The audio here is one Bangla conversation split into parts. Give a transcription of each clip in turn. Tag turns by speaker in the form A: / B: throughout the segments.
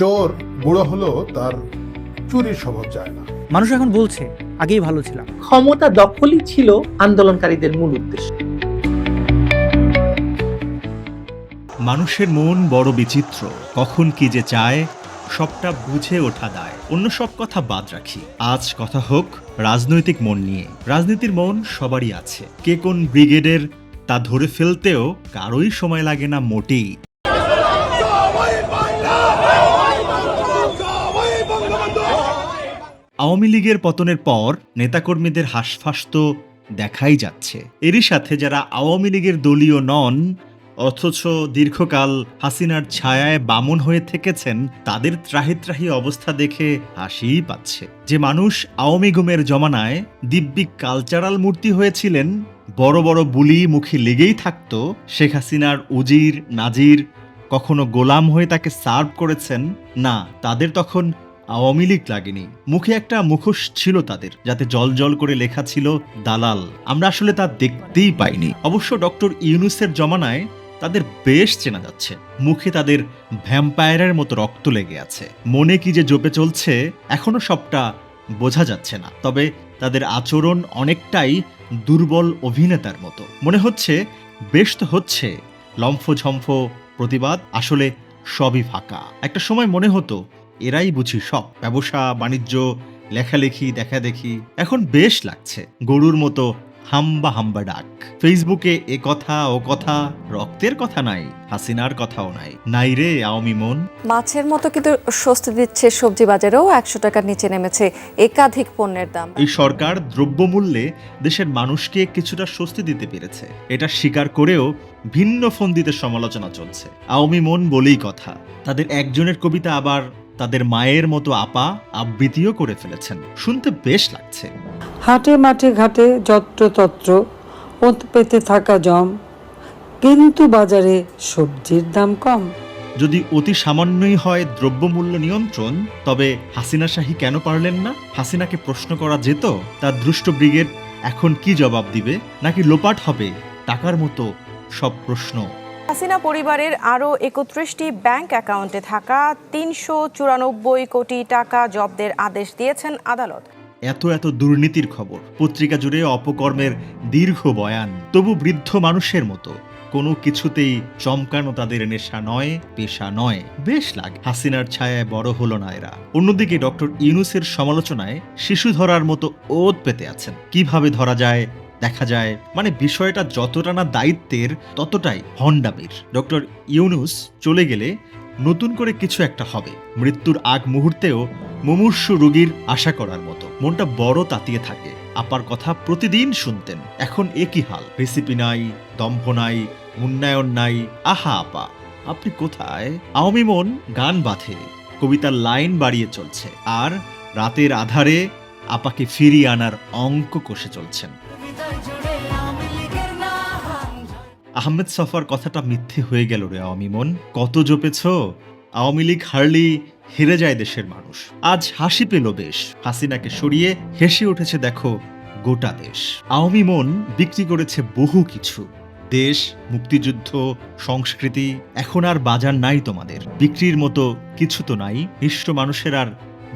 A: চোর বুড়ো হলো তার চুরির স্বভাব যায় না।
B: মানুষ এখন বলছে আগেই ভালো ছিলাম।
C: ক্ষমতা দখলই ছিল আন্দোলনকারীদের মূল উদ্দেশ্য।
D: মানুষের মন বড় বিচিত্র কখন কি যে চায় সবটা বুঝে ওঠা দায়। অন্য সব কথা বাদ রাখি। আজ কথা হোক রাজনৈতিক মন নিয়ে। রাজনীতির মন সবারই আছে। কে কোন ব্রিগেডের তা ধরে ফেলতেও কারোই সময় লাগে না মোটেই। আওয়ামী লীগের পতনের পর নেতাকর্মীদের হাসফাস তো দেখাই যাচ্ছে। এরই সাথে যারা আওয়ামী লীগের দলীয় নন, অথচ দীর্ঘকাল হাসিনার ছায়ায় বামন হয়ে থেকেছেন, তাদের ত্রাহি ত্রাহি অবস্থা দেখে হাসিই পাচ্ছে। যে মানুষ আওয়ামী গুমের জমানায় দিব্যি কালচারাল মূর্তি হয়েছিলেন, বড় বড় বুলি মুখে লেগেই থাকত, শেখ হাসিনার উজির, নাজির কখনো গোলাম হয়ে তাকে সার্ভ করেছেন, না, তাদের তখন আওয়ামী লীগ লাগেনি। মুখে একটা মুখোশ ছিল তাদের, যাতে জল জল করে লেখা ছিল দালাল। আমরা আসলে তা দেখতেই পাইনি। অবশ্য ডক্টর ইউনুসের জমানায় তাদের বেশ চেনা যাচ্ছে। মুখে তাদের ভ্যাম্পায়ারের মতো রক্ত লেগে আছে। মনে কি যে জোপে চলছে, এখনও সবটা বোঝা যাচ্ছে না। তবে তাদের আচরণ অনেকটাই দুর্বল অভিনেতার মতো। মনে হচ্ছে, বেশ তো হচ্ছে, লম্ফঝম্ফ প্রতিবাদ আসলে সবই ফাঁকা। একটা সময় মনে হতো এরাই বুঝি সব। ব্যবসা বাণিজ্য লেখালেখি দেখা দেখি এখন বেশ লাগছে। গরুর মতো হাম্বা হাম্বা ডাক। ফেসবুকে এ কথা ও কথা রক্তের কথা নাই হাসিনার কথাও নাই। নাই রে আওয়ামী মন।
E: মাছের মতো কিন্তু স্বস্তি দিচ্ছে সবজি বাজারেও একশো টাকার নিচে নেমেছে একাধিক পণ্যের দাম।
D: এই সরকার দ্রব্যমূল্যে দেশের মানুষকে কিছুটা স্বস্তি দিতে পেরেছে। এটা স্বীকার করেও ভিন্ন ফন্দিতে সমালোচনা চলছে। আওয়ামী মন বলেই কথা। তাদের একজনের কবিতা আবার তাদের মায়ের মতো আপা আবৃত্তিও করে ফেলেছেন। শুনতে বেশ লাগছে।
F: হাটে মাঠে ঘাটে যত্রতত্র ওত পেতে থাকা জম কিন্তু বাজারে সবজির দাম কম।
D: যদি অতি সামান্যই হয় দ্রব্যমূল্য নিয়ন্ত্রণ তবে হাসিনা শাহী কেন পারলেন না? হাসিনাকে প্রশ্ন করা যেত তার দুষ্ট ব্রিগেড এখন কি জবাব দিবে? নাকি লোপাট হবে? টাকার মতো সব প্রশ্ন।
G: হাসিনা পরিবারের আরও একত্রিশটি ব্যাংক অ্যাকাউন্টে থাকা তিনশো চুরানব্বই কোটি টাকা জব্দের আদেশ দিয়েছেন আদালত।
D: এত এত দুর্নীতির খবর, পত্রিকা জুড়ে অপকর্মের দীর্ঘ বয়ান। তবু বৃদ্ধ মানুষের মতো, কোনো কিছুতেই চমকানো তাদের নেশা নয়, পেশা নয়। বেশ লাগে, হাসিনার ছায়ায় বড় হলো না এরা। অন্যদিকে ডক্টর ইউনুসের সমালোচনায় শিশু ধরার মতো ওত পেতে আছেন। কীভাবে ধরা যায় দেখা যায় মানে বিষয়টা যতটা না দায়িত্বের, ততটাই হন্ডামির ডক্টর ইউনুস চলে গেলে নতুন করে কিছু একটা হবে। মৃত্যুর আগ মুহূর্তেও মুমূর্ষু রোগীর আশা করার মতো। মনটা বড় তাতিয়ে থাকে। আপার কথা প্রতিদিন শুনতেন। এখন এ কি হাল? রেসিপি নাই, দম্ভ নাই, উন্নয়ন নাই, আহা আপা। আপনি কোথায়? আওয়ামী মন গান বাঁধে। কবিতার লাইন বাড়িয়ে চলছে। আর রাতের আধারে আপাকে ফিরিয়ে আনার অঙ্ক কষে চলছেন। আহমেদ সফার কথাটা মিথ্যে হয়ে গেল রে আওয়ামী মন। কত জপেছ? আওয়ামী লীগ হারলেই হেরে যায় দেশের মানুষ। আজ হাসি পেল বেশ হাসিনাকে সরিয়ে হেসে উঠেছে দেখো গোটা দেশ। আওয়ামী মন বিক্রি করেছে বহু কিছু। দেশ, মুক্তিযুদ্ধ, সংস্কৃতি, এখন আর বাজার নাই তোমাদের। বিক্রির মতো কিছু তো নাই নিষ্ঠ মানুষের আর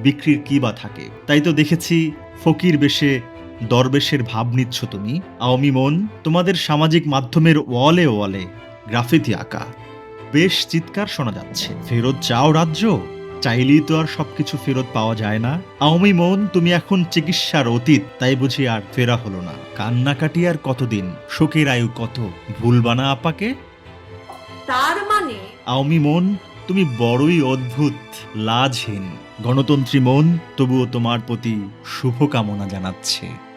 D: বিক্রির কি বা থাকে? তাই তো দেখেছি ফকির বেশে দরবেশের ভাব নিচ্ছ তুমি। আওয়ামী মন তোমাদের সামাজিক মাধ্যমের ওয়ালে ওয়ালে গ্রাফিতি আঁকা। বেশ চিৎকার শোনা যাচ্ছে। ফেরত যাও রাজ্য? চাইলেই তো আর সবকিছু ফেরত পাওয়া যায় না। আওয়ামী মন তুমি এখন চিকিৎসার অতীত তাই বুঝি আর ফেরা হলো না। কান্নাকাটি আর কতদিন? শোকের আয়ু কত? ভুলবানা আপাকে?
E: তার মানে?
D: আওয়ামী মন তুমি বড়ই অদ্ভুত লাজহীন। গণতন্ত্রী মন তবুও তোমার প্রতি শুভকামনা জানাচ্ছে।